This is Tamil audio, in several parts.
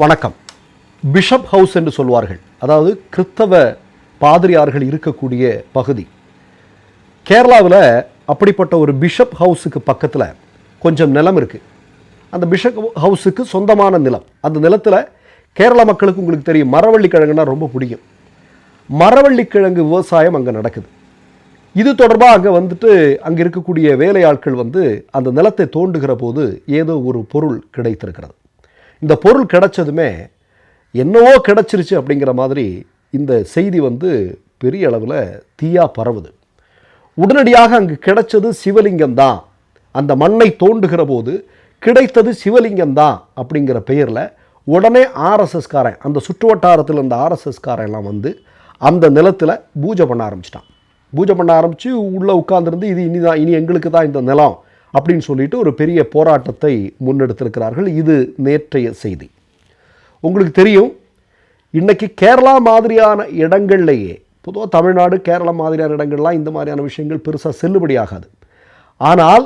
வணக்கம். பிஷப் ஹவுஸ் என்று சொல்வார்கள். அதாவது கிறித்தவ பாதிரியார்கள் இருக்கக்கூடிய பகுதி. கேரளாவில் அப்படிப்பட்ட ஒரு பிஷப் ஹவுஸுக்கு பக்கத்தில் கொஞ்சம் நிலம் இருக்குது அந்த பிஷப் ஹவுஸுக்கு சொந்தமான நிலம். அந்த நிலத்தில் கேரள மக்களுக்கு உங்களுக்கு தெரியும் மரவள்ளி கிழங்குனா ரொம்ப பிடிக்கும். மரவள்ளி கிழங்கு விவசாயம் அங்கே நடக்குது. இது தொடர்பாக அங்கே வந்துட்டு அங்கே இருக்கக்கூடிய வேலையாட்கள் வந்து அந்த நிலத்தை தோண்டுகிற போது ஏதோ ஒரு பொருள் கிடைத்திருக்கிறது. இந்த பொருள் கிடைச்சதுமே என்னவோ கிடைச்சிருச்சு அப்படிங்கிற மாதிரி இந்த செய்தி வந்து பெரிய அளவில் தீயாக பரவுது. உடனடியாக அங்கு கிடைச்சது சிவலிங்கம் தான் அந்த மண்ணை தோண்டுகிற போது கிடைத்தது சிவலிங்கம் தான் அப்படிங்கிற பெயரில் உடனே ஆர்எஸ்எஸ்காரன் அந்த சுற்று வட்டாரத்தில் இருந்த ஆர்எஸ்எஸ்காரன் எல்லாம் வந்து அந்த நிலத்தில் பூஜை பண்ண ஆரம்பிச்சிட்டான். பூஜை பண்ண ஆரம்பித்து உள்ளே உட்காந்துருந்து இது இனி தான் இனி எங்களுக்கு தான் இந்த நிலம் அப்படின்னு சொல்லிட்டு ஒரு பெரிய போராட்டத்தை முன்னெடுத்திருக்கிறார்கள். இது நேற்றைய செய்தி. உங்களுக்கு தெரியும் இன்றைக்கி கேரளா மாதிரியான இடங்கள்லேயே பொதுவாக தமிழ்நாடு கேரளா மாதிரியான இடங்கள்லாம் இந்த மாதிரியான விஷயங்கள் பெருசாக செல்லுபடியாகாது ஆனால்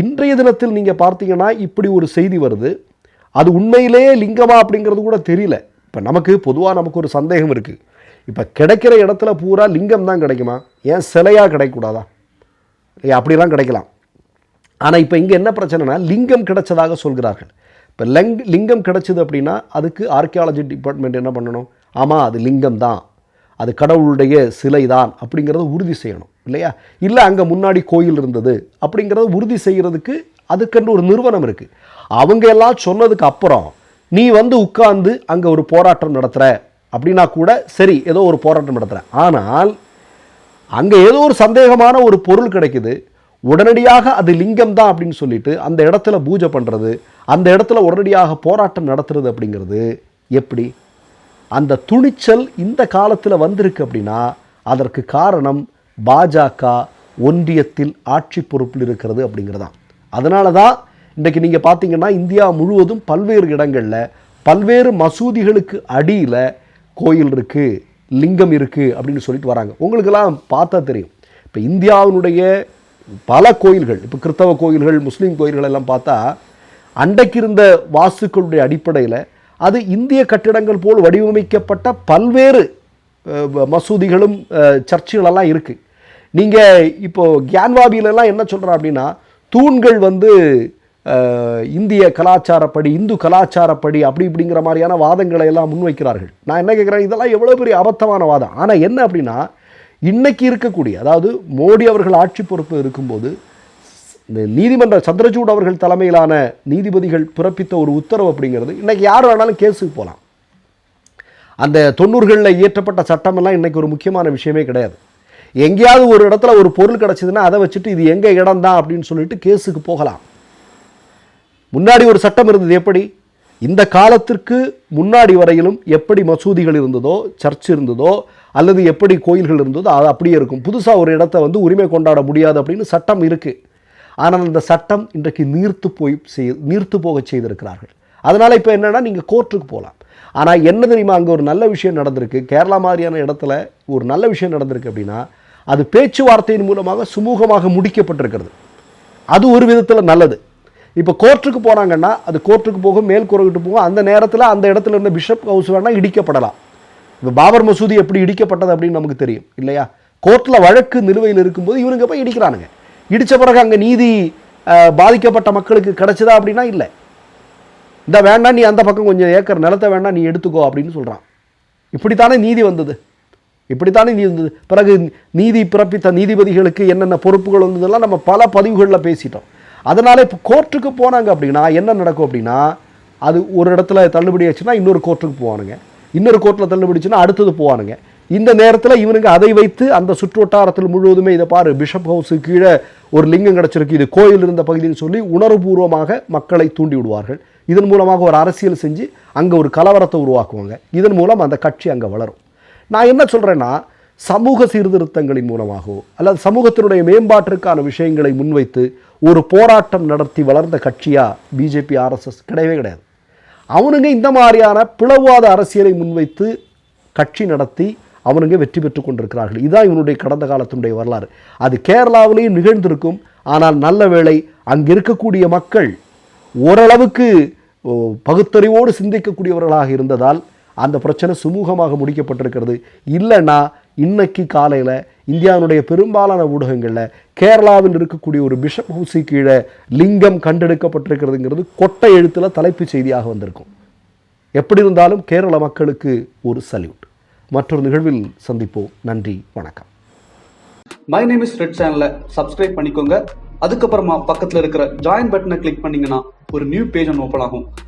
இன்றைய தினத்தில் நீங்கள் பார்த்தீங்கன்னா இப்படி ஒரு செய்தி வருது. அது உண்மையிலேயே லிங்கமா அப்படிங்கிறது கூட தெரியல. இப்போ நமக்கு பொதுவாக நமக்கு ஒரு சந்தேகம் இருக்குது இப்போ கிடைக்கிற இடத்துல பூரா லிங்கம் தான் கிடைக்குமா? ஏன் சிலையாக கிடைக்கக்கூடாதா? ஏ அப்படிலாம் கிடைக்கலாம். ஆனால் இப்போ இங்கே என்ன பிரச்சனைனா லிங்கம் கிடைச்சதாக சொல்கிறார்கள். இப்போ லெங் லிங்கம் கிடைச்சது அப்படின்னா அதுக்கு ஆர்கியாலஜி டிபார்ட்மெண்ட் என்ன பண்ணணும்? ஆமாம் அது லிங்கம் தான் அது கடவுளுடைய சிலை தான் அப்படிங்கிறத உறுதி செய்யணும் இல்லையா? இல்லை அங்கே முன்னாடி கோயில் இருந்தது அப்படிங்கிறத உறுதி செய்கிறதுக்கு அதுக்கென்று ஒரு நிறுவனம் இருக்குது அவங்க எல்லாம் சொன்னதுக்கு அப்புறம் நீ வந்து உட்கார்ந்து அங்கே ஒரு போராட்டம் நடத்துகிற அப்படின்னா கூட சரி ஏதோ ஒரு போராட்டம் நடத்துகிறேன் ஆனால் அங்கே ஏதோ ஒரு சந்தேகமான ஒரு பொருள் கிடைக்குது. உடனடியாக அது லிங்கம் தான் அப்படின்னு சொல்லிட்டு அந்த இடத்துல பூஜை பண்ணுறது அந்த இடத்துல உடனடியாக போராட்டம் நடத்துறது அப்படிங்கிறது எப்படி? அந்த துணிச்சல் இந்த காலத்தில் வந்திருக்கு அப்படின்னா அதற்கு காரணம் பாஜக ஒன்றியத்தில் ஆட்சி பொறுப்பில் இருக்கிறது அப்படிங்கிறதான். அதனால தான் இன்றைக்கு நீங்கள் பார்த்தீங்கன்னா இந்தியா முழுவதும் பல்வேறு இடங்களில் பல்வேறு மசூதிகளுக்கு அடியில் கோயில் இருக்குது லிங்கம் இருக்குது அப்படின்னு சொல்லிட்டு வராங்க. உங்களுக்கெல்லாம் பார்த்தா தெரியும். இப்போ இந்தியாவினுடைய பல கோயில்கள் இப்போ கிறிஸ்தவ கோயில்கள் முஸ்லீம் கோயில்கள் எல்லாம் பார்த்தா அன்றைக்கு இருந்த வாசுக்களுடைய அடிப்படையில் அது இந்திய கட்டிடங்கள் போல் வடிவமைக்கப்பட்ட பல்வேறு மசூதிகளும் சர்ச்சுகளெல்லாம் இருக்குது நீங்கள் இப்போது கியான்வாபியிலலாம் என்ன சொல்கிறோம் அப்படின்னா தூண்கள் வந்து இந்திய கலாச்சாரப்படி இந்து கலாச்சாரப்படி அப்படி இப்படிங்கிற மாதிரியான வாதங்களை எல்லாம் முன்வைக்கிறார்கள். நான் என்ன கேட்குறேன் இதெல்லாம் எவ்வளோ பெரிய அபத்தமான வாதம். ஆனால் என்ன அப்படின்னா இன்னைக்கு இருக்கக்கூடிய அதாவது மோடி அவர்கள் ஆட்சி பொறுப்பு இருக்கும்போது இந்த நீதிமன்ற சந்திரசூட் அவர்கள் தலைமையிலான நீதிபதிகள் பிறப்பித்த ஒரு உத்தரவு அப்படிங்கிறது இன்னைக்கு யார் வேணாலும் கேஸுக்கு போகலாம் அந்த தொண்ணூறுகளில் இயற்றப்பட்ட சட்டமெல்லாம் இன்னைக்கு ஒரு முக்கியமான விஷயமே கிடையாது. எங்கேயாவது ஒரு இடத்துல ஒரு பொருள் கிடச்சிதுன்னா அதை வச்சுட்டு இது எங்கே இடம் தான் அப்படின்னு சொல்லிட்டு கேஸுக்கு போகலாம். முன்னாடி ஒரு சட்டம் இருந்தது எப்படி? இந்த காலத்திற்கு முன்னாடி வரையிலும் எப்படி மசூதிகள் இருந்ததோ சர்ச் இருந்ததோ அல்லது எப்படி கோயில்கள் இருந்ததோ அது அப்படியே இருக்கும். புதுசாக ஒரு இடத்த வந்து உரிமை கொண்டாட முடியாது அப்படின்னு சட்டம் இருக்குது ஆனால் அந்த சட்டம் இன்றைக்கு நீர்த்து போய் செய் நீர்த்து போக செய்திருக்கிறார்கள். அதனால் இப்போ என்னென்னா நீங்கள் கோர்ட்டுக்கு போகலாம் ஆனால் என்ன தெரியுமா அங்கே ஒரு நல்ல விஷயம் நடந்திருக்கு. கேரளா மாதிரியான இடத்துல ஒரு நல்ல விஷயம் நடந்திருக்கு அப்படின்னா அது பேச்சுவார்த்தையின் மூலமாக சுமூகமாக முடிக்கப்பட்டிருக்கிறது. அது ஒரு விதத்தில் நல்லது. இப்போ கோர்ட்டுக்கு போனாங்கன்னா அது கோர்ட்டுக்கு போகும் மேல் குறைகிட்டு போகும் அந்த நேரத்தில் அந்த இடத்துல இருந்த பிஷப் ஹவுஸ் வேணால் இடிக்கப்படலாம். இப்போ பாபர் மசூதி எப்படி இடிக்கப்பட்டது அப்படின்னு நமக்கு தெரியும் இல்லையா? கோர்ட்டில் வழக்கு நிலுவையில் இருக்கும்போது இவனுங்க போய் இடிக்கிறானுங்க. இடித்த பிறகு அங்கே நீதி பாதிக்கப்பட்ட மக்களுக்கு கிடைச்சதா அப்படின்னா இல்லை. இந்த வேண்டாம் நீ அந்த பக்கம் கொஞ்சம் ஏக்கர் நிலத்தை வேண்டாம் நீ எடுத்துக்கோ அப்படின்னு சொல்கிறான் இப்படித்தானே நீதி வந்தது. இப்படித்தானே நீதி வந்தது. பிறகு நீதி பிறப்பித்த நீதிபதிகளுக்கு என்னென்ன பொறுப்புகள் வந்ததெல்லாம் நம்ம பல பதிவுகளில் பேசிட்டோம். அதனால் இப்போ கோர்ட்டுக்கு போனாங்க அப்படின்னா என்ன நடக்கும் அப்படின்னா அது ஒரு இடத்துல தள்ளுபடி ஆச்சுன்னா இன்னொரு கோர்ட்டுக்கு போவானுங்க. இன்னொரு கோர்ட்டில் தள்ளுபடிச்சுன்னா அடுத்தது போவானுங்க. இந்த நேரத்தில் இவனுங்க அதை வைத்து அந்த சுற்று வட்டாரத்தில் முழுவதுமே இதை பாரு பிஷப் ஹவுஸு கீழே ஒரு லிங்கம் கிடச்சிருக்கு. இது கோயில் இருந்த பகுதின்னு சொல்லி உணர்வுபூர்வமாக மக்களை தூண்டி விடுவார்கள். இதன் மூலமாக ஒரு அரசியல் செஞ்சு அங்கே ஒரு கலவரத்தை உருவாக்குவாங்க. இதன் மூலம் அந்த கட்சி அங்கே வளரும். நான் என்ன சொல்கிறேன்னா சமூக சீர்திருத்தங்களின் மூலமாகவோ அல்லது சமூகத்தினுடைய மேம்பாட்டிற்கான விஷயங்களை முன்வைத்து ஒரு போராட்டம் நடத்தி வளர்ந்த கட்சியாக பிஜேபி ஆர்எஸ்எஸ் கிடையவே கிடையாது. அவனுங்க இந்த மாதிரியான பிளவாத அரசியலை முன்வைத்து கட்சி நடத்தி அவனுங்க வெற்றி பெற்று கொண்டிருக்கிறார்கள். இதுதான் இவனுடைய கடந்த காலத்தினுடைய வரலாறு. அது கேரளாவிலேயும் நிகழ்ந்திருக்கும். ஆனால் நல்ல வேளை அங்கே இருக்கக்கூடிய மக்கள் ஓரளவுக்கு ஓ, பகுத்தறிவோடு சிந்திக்கக்கூடியவர்களாக இருந்ததால் அந்த பிரச்சனை சுமூகமாக முடிக்கப்பட்டிருக்கிறது. இல்லைன்னா இன்னைக்கு காலையில் இந்தியாவினுடைய பெரும்பாலான ஊடகங்களில் கேரளாவில் இருக்கக்கூடிய ஒரு பிஷப் ஹவுஸி கீழே லிங்கம் கண்டெடுக்கப்பட்டிருக்கிறதுங்கிறது கொட்டை எழுத்தில் தலைப்புச் செய்தியாக வந்திருக்கும். எப்படி இருந்தாலும் கேரள மக்களுக்கு ஒரு சல்யூட் மற்றொரு நிகழ்வில் சந்திப்போம். நன்றி வணக்கம். மை நேம் இஸ் ரெட் சேனலை சப்ஸ்கிரைப் பண்ணிக்கோங்க. அதுக்கப்புறமா பக்கத்தில் இருக்கிற ஜாயின் பட்டனை கிளிக் பண்ணிங்கன்னா ஒரு நியூ பேஜ் ஒன்று ஓப்பன் ஆகும்.